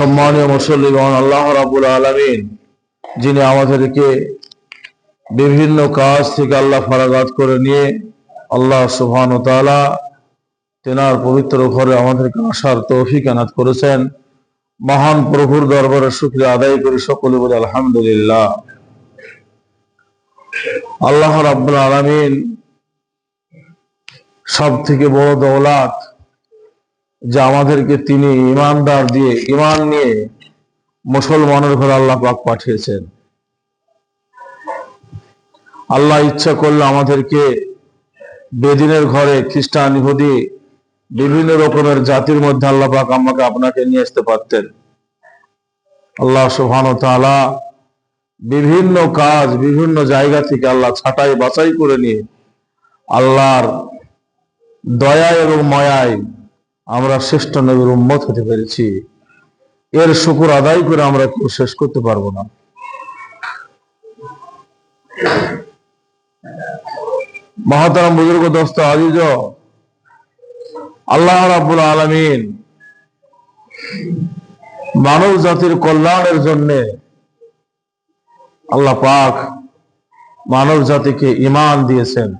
সম্মানীয় মুসল্লিগণ, আল্লাহ রাবুল আলমিন, যিনি আমাদেরকে বিভিন্ন কাজ থেকে আল্লাহ ফারাগাত করে নিয়ে আল্লাহ সুবহান তাআলা তেনার পবিত্র ঘরে আমাদেরকে আসার তৌফিক আনাত করেছেন। মহান প্রভুর দরবারে শুক্রিয়া আদায় করি সকলে বলে আলহামদুলিল্লাহ। আল্লাহ রাব্বুল আলামিন সব থেকে বড় দৌলাত যে আমাদেরকে তিনি ইমানদার দিয়ে, ইমান নিয়ে মুসলমানের ঘরে আল্লাহ পাক পাঠিয়েছেন। আল্লাহ ইচ্ছা করলে আমাদেরকে বেদিনের ঘরে খ্রিস্টান, ইহুদি, বিভিন্ন রকমের জাতির মধ্যে আল্লাহ পাক আমাকে আপনাকে নিয়ে আসতে পারতেন। আল্লাহ সুবহান তাআলা বিভিন্ন কাজ, বিভিন্ন জায়গা থেকে আল্লাহ ছাটাই বাছাই করে নিয়ে আল্লাহর দয়া এবং মায়ায় আমরা শ্রেষ্ঠ নবীর উম্মত হতে পেরেছি। এর শুকুর আদায় করে আমরা কেউ শেষ করতে পারব না। মহাতারাম বুজুর্গ দোস্ত আজিজ, আল্লাহ রাব্বুল আলামিন মানব জাতির কল্যাণের জন্যে আল্লাহ পাক মানব জাতিকে ইমান দিয়েছেন।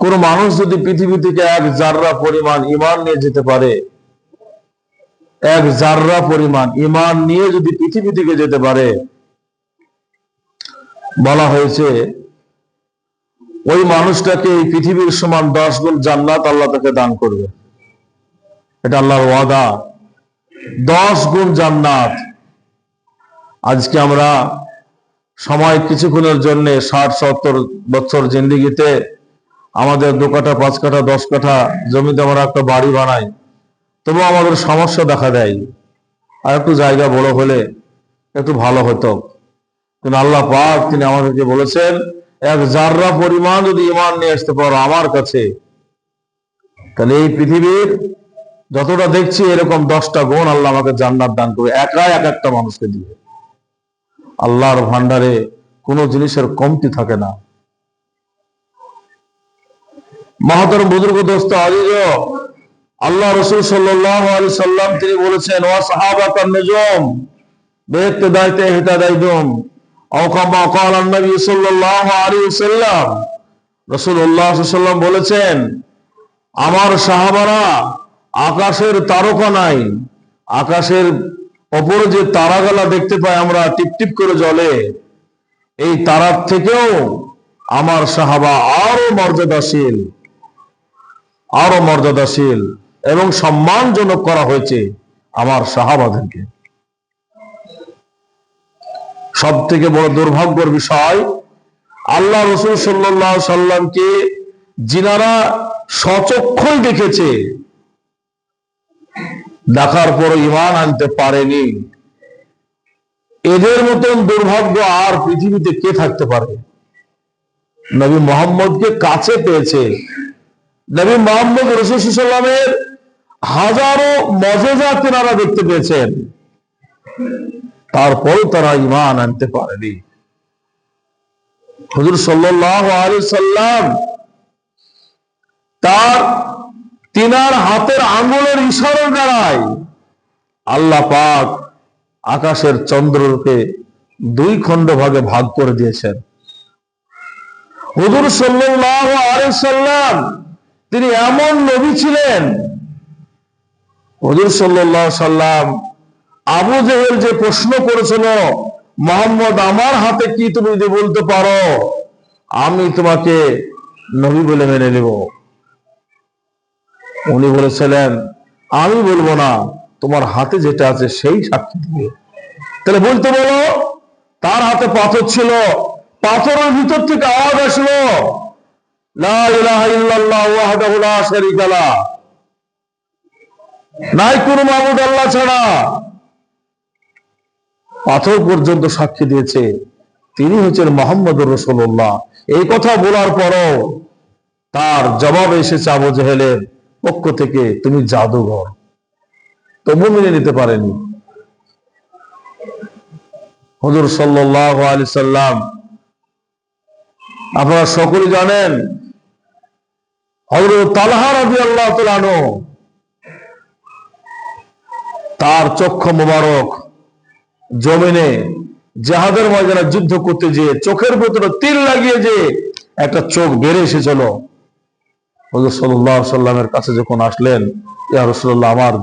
কোন মানুষ যদি পৃথিবী থেকে এক জাররা পরিমাণ ইমান নিয়ে যেতে পারে, এক জাররা পরিমাণ ইমান নিয়ে যদি পৃথিবী থেকে যেতে পারে, বলা হয়েছে, ওই মানুষটাকে এই পৃথিবীর সমান দশ গুণ জান্নাত আল্লাহ তাকে দান করবে। এটা আল্লাহর ওয়াদা। দশ গুণ জান্নাত। আজকে আমরা সময় কিছুক্ষণের জন্য ষাট, সত্তর বছর জিন্দিগিতে আমাদের দু কাঠা, পাঁচ কাঠা, দশ কাঠা জমিতে আমরা একটা বাড়ি বানাই। তবু আমাদের সমস্যা দেখা দেয়। আর একটু জায়গা বড় হলে একটু ভালো হতো। কিন্তু আল্লাহ পাক তিনি আমাদেরকে বলেছেন, এক জাররা পরিমাণ যদি ইমান নিয়ে আসতে পারো আমার কাছে, তাহলে এই পৃথিবীর যতটা দেখছি এরকম দশটা গুণ আল্লাহ আমাকে জান্নাত দান করবে। একা এক একটা মানুষকে দিয়ে আল্লাহর ভান্ডারে কোনো জিনিসের কমতি থাকে না। মহাতর বুজুর্গ দোস্ত আজিজ আল্লাহ রসুল সাল্লাহ আলী সাল্লাম তিনি বলেছেন, ওয়া সাহাবাতান নিজম বেহতে দায়িত্বে হেতা দায়িদম অকামা অকাল আন্নবী সাল্লাহ আলী সাল্লাম। রসুল্লাহ বলেছেন, আমার সাহাবারা আকাশের তারকা নাই, আকাশের ওপরে যে তারাগালা দেখতে পাই আমরা টিপটিপ করে জলে এই তারার থেকেও আমার সাহাবা আরও মর্যাদাশীল। আরও মর্যাদাশীল এবং সম্মানজনক করা হয়েছে আমার সাহাবাদেরকে সব থেকে বড় দুর্ভাগ্যের বিষয়, আল্লাহ রসুল সাল্লাহ সাল্লামকে যিনারা সচক্ষই দেখেছে, দেখার পর ইমান আনতে পারেনি। এদের মতন দুর্ভাগ্য আর পৃথিবীতে কে থাকতে পারে? নবী মোহাম্মদকে কাছে পেয়েছে নবী মোহাম্মদ রসুল সাল্লামের হাজারো মজেজা তেনারা দেখতে পেয়েছেন। তারপরও তারা ইমান আনতে পারেনি। হুজুর সাল্লাহ সাল্লাম তার তিনার হাতের আঙ্গুলের ইশারা দ্বারাই আল্লাহ পাক আকাশের চন্দ্রকে দুই খণ্ড ভাগে ভাগ করে দিয়েছেন। হুজুর সাল্লাহ আলী সাল্লাম তিনি এমন নবী ছিলেন। হুজুর সাল্লাহ সাল্লাম আবু জেহেল যে প্রশ্ন করেছিল, মোহাম্মদ, আমার হাতে কি তুমি যদি বলতে পারো, আমি তোমাকে নবী বলে মেনে নেব। উনি বলেছিলেন, আমি বলব না, তোমার হাতে যেটা আছে সেই সাক্ষী দিবে তাহলে বলতে বলো, তার হাতে পাথর ছিল, পাথরের ভিতর থেকে আওয়াজ আসলো। নাই কোনো মাবুদ আল্লাহ ছাড়া। পাথর পর্যন্ত সাক্ষী দিয়েছে, তিনি হচ্ছেন মোহাম্মদ রসুল্লাহ এই কথা বলার পরও তার জবাব এসেছে আবু জেহেলের পক্ষ থেকে, তুমি জাদুঘর। তবু মেনে নিতে পারেনি। হজুর সাল্লাহ আলি সাল্লাম আপনারা সকলে জানেন তার চক্ষু মোবারক জমিনে জাহাদের ময়দানে যুদ্ধ করতে যে চোখের ভেতরে তিল লাগিয়ে যে একটা চোখ বেড়ে এসেছিল। সাল্লামের কাছে যখন আসলেন, ইয়া রসুল্লাহ আমার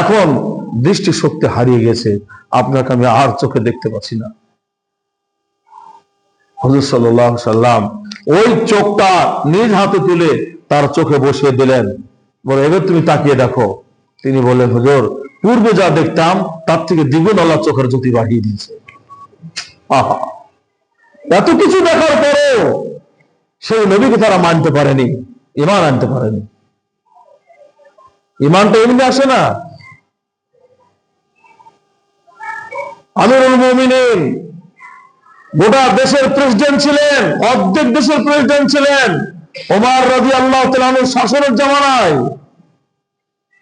এখন দৃষ্টি শক্তি হারিয়ে গেছে, আপনাকে আমি আর চোখে দেখতে পাচ্ছি না। হজরত সাল্লাহ সাল্লাম ওই চোখটা নিজ হাতে তুলে তার চোখে বসিয়ে দিলেন। বলে, এবার তুমি তাকিয়ে দেখো। তিনি বললেন, হুজুর, পূর্বে যা দেখতাম, তার থেকে দ্বিগুণ আল্লাহ চোখের জ্যোতি বাড়িয়ে দিয়েছে। আহা! এত কিছু দেখার পরেও সেই নবীকে তারা মানতে পারেনি ইমান আনতে পারেনি। ইমানটা এমনি আসে না। আমিরুল মুমিনিন গোটা দেশের প্রেসিডেন্ট ছিলেন, অর্ধেক দেশের প্রেসিডেন্ট ছিলেন। ওমার রাজি আল্লাহ শাসনের জামানায়।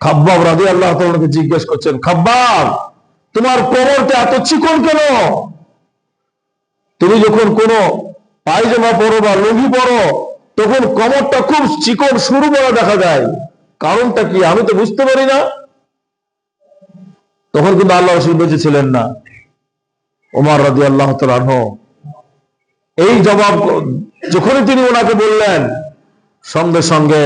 খাব্বাব রাজি আল্লাহ জিজ্ঞেস করছেন, খাব্বাব, তোমার কোমরটা এত চিকন কেন? তুমি যখন কোনো পায়জামা পরো বা লুঙ্গি পরো, তখন কোমরটা খুব চিকন শুরু বলা দেখা যায়। কারণটা কি আমি তো বুঝতে পারি না। তখন কিন্তু আল্লাহ বেঁচে ছিলেন না। ওমর রাজি আল্লাহ এই জবাব যখনই তিনি ওনাকে বললেন, সঙ্গে সঙ্গে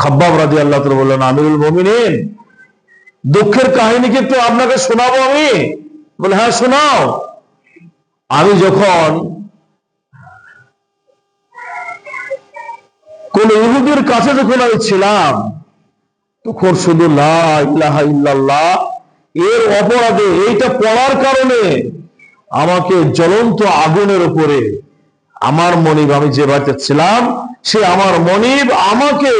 খাব্বাব রাজি আল্লাহ বললেন, আমিরুল মমিনিন, দুঃখের কাহিনী কিন্তু আপনাকে শোনাবো আমি? বলে হ্যাঁ শোনাও। আমি যখন কোন ইহুদির কাছে যখন আমি ছিলাম, তখন শুধু লা ইলাহা ইল্লাল্লাহ এর অপরাধে এইটা পড়ার কারণে আমাকে জ্বলন্ত আগুনের উপরে আমার মনিব, আমি যে বাড়িতে ছিলাম, সে আমার মনিব আমাকে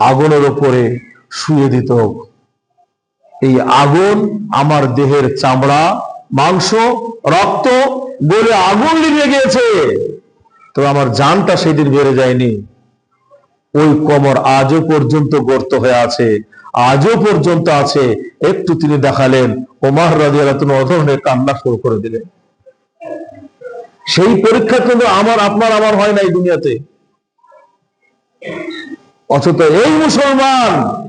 আগুনের উপরে শুয়ে দিত। এই আগুন আমার দেহের চামড়া, মাংস, রক্ত বলে আগুন লেগে গিয়েছে। তো আমার জানটা সেদিন বেড়ে যায়নি। ওই কমর আজও পর্যন্ত গর্ত হয়ে আছে। আজও পর্যন্ত আছে। একটু তিনি দেখালেন। ওমার রাজি আল্লাহ অধরণের কান্না শুরু করে দিলেন। সেই পরীক্ষা কিন্তু আমার, আপনার, আমার হয় নাই দুনিয়াতে। অথচ এই মুসলমান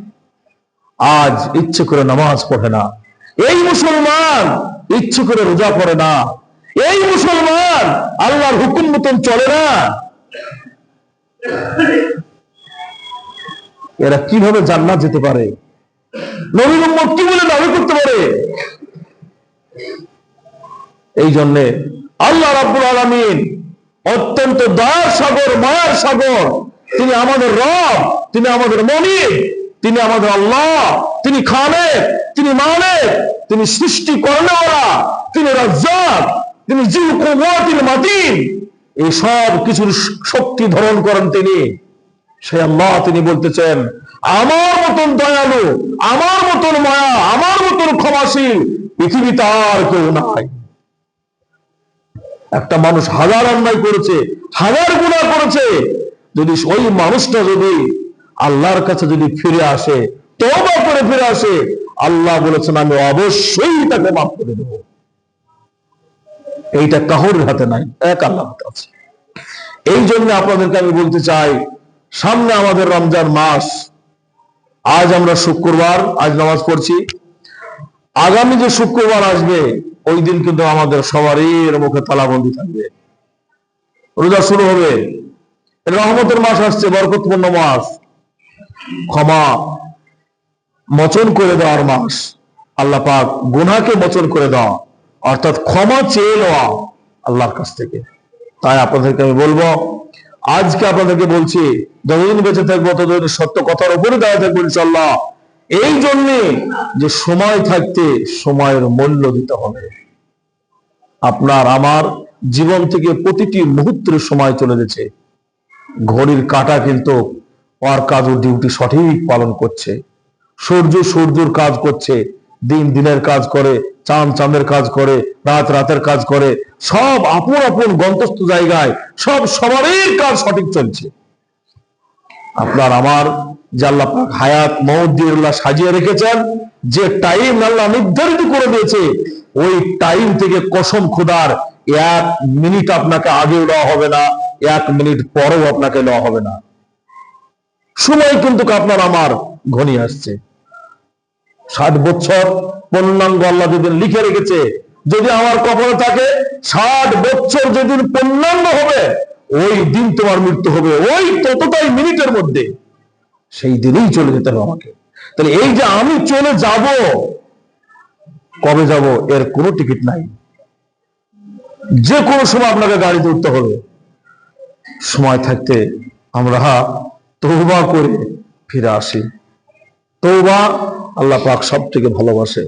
আজ ইচ্ছে করে নামাজ পড়ে না। এই মুসলমান ইচ্ছে করে রোজা করে না। এই মুসলমান আল্লাহর হুকুম মতন চলে না। এরা কীভাবে জান্নাত যেতে পারে? নবীন উম্মত কি বলে দাবি করতে পারে? এই জন্যে আল্লাহ রাব্বুল আলামিন অত্যন্ত দয়ার সাগর, মায়ার সাগর। তিনি আমাদের রব, তিনি আমাদের মনিব তিনি আমাদের আল্লাহ, তিনি খালেক, তিনি মালেক, তিনি সৃষ্টি করেনেওয়ালা তিনি রাজ্জাক, তিনি জিল কুওয়াতিল মাতিন। এই সব কিছুর শক্তি ধারণ করেন তিনি। সে আল্লাহ তিনি বলতেছেন, আমার মতন দয়ালু, আমার মতন মায়া, আমার মতন ক্ষমাশীল পৃথিবীতে আর কেউ নাই। একটা মানুষ হাজার অন্যায় করেছে, হাজার গুণা করেছে, যদি ওই মানুষটা যদি আল্লাহর কাছে যদি ফিরে আসে তবা করে ফিরে আসে, আল্লাহ বলেছেন, আমি অবশ্যই তাকে মাফ করে দেব। এইটা কাহর হাতে নাই, এক আল্লাহ আছে এই জন্য আপনাদেরকে আমি বলতে চাই সামনে আমাদের রমজান মাস। আজ আমরা শুক্রবার, আজ নামাজ পড়ছি। আগামী যে শুক্রবার আসবে, ওই দিন কিন্তু আমাদের সবারই মুখে তালাবন্দি থাকবে। রোজা শুরু হবে। রহমতের মাস আসছে, বরকতপূর্ণ মাস। ক্ষমা মোচন করে দেওয়ার মাস। আল্লাহ পাক গুনাকে মোচন করে দেওয়া অর্থাৎ ক্ষমা চেয়ে নেওয়া আল্লাহর কাছ থেকে। তাই আপনাদেরকে আমি বলব আজকে আপনাদেরকে বলছি, যতদিন বেঁচে থাকব, ততদিন সত্য কথার উপরে দাঁড়িয়ে থাকব ইনশাল্লাহ এই জন্যে যে সময় থাকতে সময়ের মূল্য দিতে হবে। আপনার, আমার জীবন থেকে প্রতিটি মুহূর্তের সময় চলে গেছে। ঘড়ির কাটা কিন্তু ওর কাজ ও ডিউটি সঠিক পালন করছে। সূর্য সূর্যর কাজ করছে, দিন দিনের কাজ করে চাঁদ চাঁদের কাজ করে রাত রাতের কাজ করে, সব আপন আপন গন্তস্থ জায়গায়, সব সবারই কাজ সঠিক চলছে। আপনার আমার যে আল্লাহ পাক হায়াত আল্লাহ সাজিয়ে রেখেছেন, যে টাইম আল্লাহ নির্ধারিত করে দিয়েছে, ওই টাইম থেকে কসম খুদার এক মিনিট আপনাকে আগেও নেওয়া হবে না, এক মিনিট পরেও আপনাকে নেওয়া হবে না। সময় কিন্তু আপনার আমার ঘনিয়ে আসছে। ষাট বছর পূর্ণাঙ্গ আল্লাহ যেদিন লিখে রেখেছে, যদি আমার কপালে থাকে, ষাট বছর যেদিন পূর্ণাঙ্গ হবে, ওই দিন তোমার মৃত্যু হবে। ওই ততটাই মিনিটের মধ্যে। সেই দিনেই চলে যেতে হবে আমাকে। তাহলে এই যে আমি চলে যাব, কবে যাব, এর কোনো টিকিট নাই। যে কোনো সময় আপনাকে গাড়িতে উঠতে হবে। সময় থাকতে আমরা তৌবা করে ফিরে আসি। তৌবা আল্লাহ পাক সব থেকে ভালোবাসে।